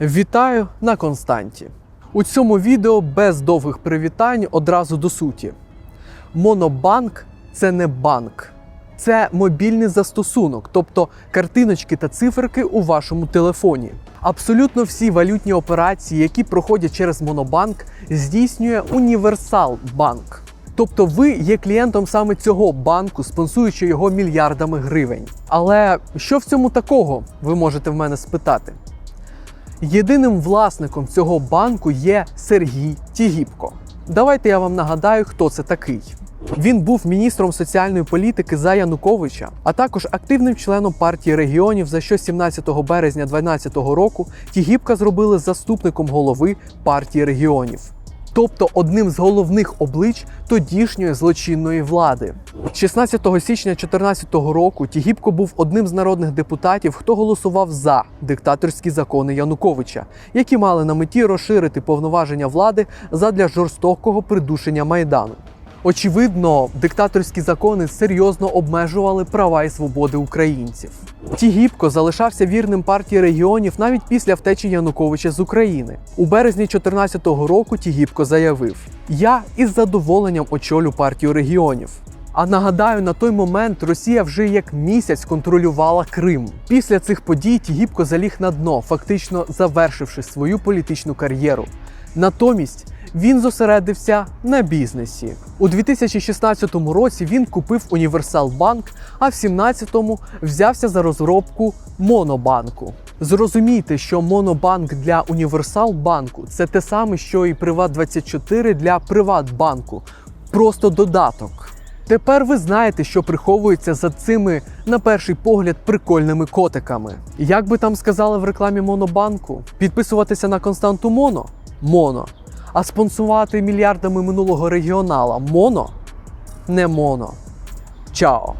Вітаю на Константі. У цьому відео без довгих привітань одразу до суті. Монобанк це не банк, це мобільний застосунок, тобто картиночки та циферки у вашому телефоні. Абсолютно всі валютні операції, які проходять через Монобанк, здійснює Універсал Банк. Тобто ви є клієнтом саме цього банку, спонсуючи його мільярдами гривень. Але що в цьому такого, ви можете в мене спитати? Єдиним власником цього банку є Сергій Тігіпко. Давайте я вам нагадаю, хто це такий. Він був міністром соціальної політики за Януковича, а також активним членом партії регіонів, за що 17 березня 2012 року Тігіпка зробили заступником голови партії регіонів. Тобто одним з головних облич тодішньої злочинної влади. 16 січня 2014 року Тігіпко був одним з народних депутатів, хто голосував за диктаторські закони Януковича, які мали на меті розширити повноваження влади задля жорстокого придушення майдану. Очевидно, диктаторські закони серйозно обмежували права і свободи українців. Тігіпко залишався вірним партії регіонів навіть після втечі Януковича з України. У березні 2014 року Тігіпко заявив: Я із задоволенням очолю партію регіонів. А нагадаю, на той момент Росія вже як місяць контролювала Крим. Після цих подій Тігіпко заліг на дно, фактично завершивши свою політичну кар'єру. Натомість він зосередився на бізнесі. У 2016 році він купив Універсал Банк, а в 2017-му взявся за розробку Монобанку. Зрозумійте, що Монобанк для Універсал банку це те саме, що і Приват24 для Приватбанку. Просто додаток. Тепер ви знаєте, що приховується за цими, на перший погляд, прикольними котиками. Як би там сказали в рекламі Монобанку, підписуватися на константу Моно Моно. А спонсувати мільярдами минулого регіонала Моно не моно. Чао!